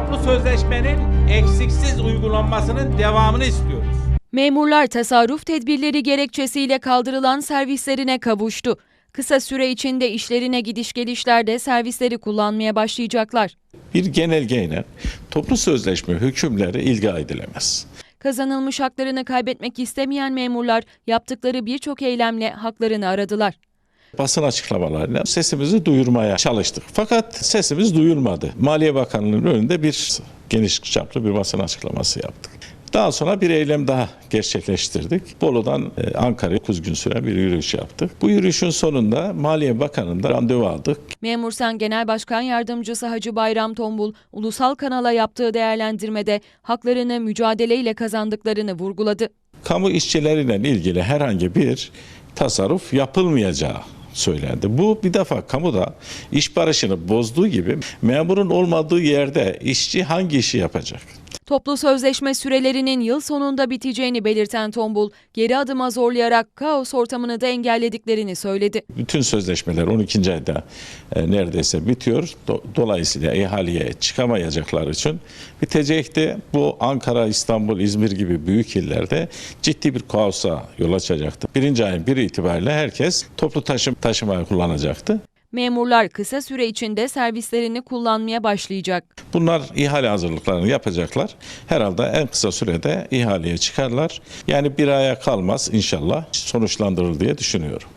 toplu sözleşmenin eksiksiz uygulanmasının devamını istiyoruz. Memurlar tasarruf tedbirleri gerekçesiyle kaldırılan servislerine kavuştu. Kısa süre içinde işlerine gidiş gelişlerde servisleri kullanmaya başlayacaklar. Bir genelgeyle toplu sözleşme hükümleri ilga edilemez. Kazanılmış haklarını kaybetmek istemeyen memurlar yaptıkları birçok eylemle haklarını aradılar. Basın açıklamalarıyla sesimizi duyurmaya çalıştık. Fakat sesimiz duyulmadı. Maliye Bakanlığı'nın önünde bir geniş çaplı bir basın açıklaması yaptık. Daha sonra bir eylem daha gerçekleştirdik. Bolu'dan e, Ankara'ya 9 gün süren bir yürüyüş yaptık. Bu yürüyüşün sonunda Maliye Bakanı'ndan randevu aldık. Memursan Genel Başkan Yardımcısı Hacı Bayram Tombul, ulusal kanala yaptığı değerlendirmede haklarını mücadeleyle kazandıklarını vurguladı. Kamu işçileriyle ilgili herhangi bir tasarruf yapılmayacağı söylendi. Bu bir defa kamuda iş barışını bozduğu gibi memurun olmadığı yerde işçi hangi işi yapacak? Toplu sözleşme sürelerinin yıl sonunda biteceğini belirten Tombul, geri adıma zorlayarak kaos ortamını da engellediklerini söyledi. Bütün sözleşmeler 12. ayda e, neredeyse bitiyor. Do- dolayısıyla ihaleye çıkamayacaklar için bitecekti. Bu Ankara, İstanbul, İzmir gibi büyük illerde ciddi bir kaosa yol açacaktı. Birinci ayın biri itibariyle herkes toplu taşım taşımayı kullanacaktı. Memurlar kısa süre içinde servislerini kullanmaya başlayacak. Bunlar ihale hazırlıklarını yapacaklar. Herhalde en kısa sürede ihaleye çıkarlar. Yani bir aya kalmaz inşallah sonuçlandırır diye düşünüyorum.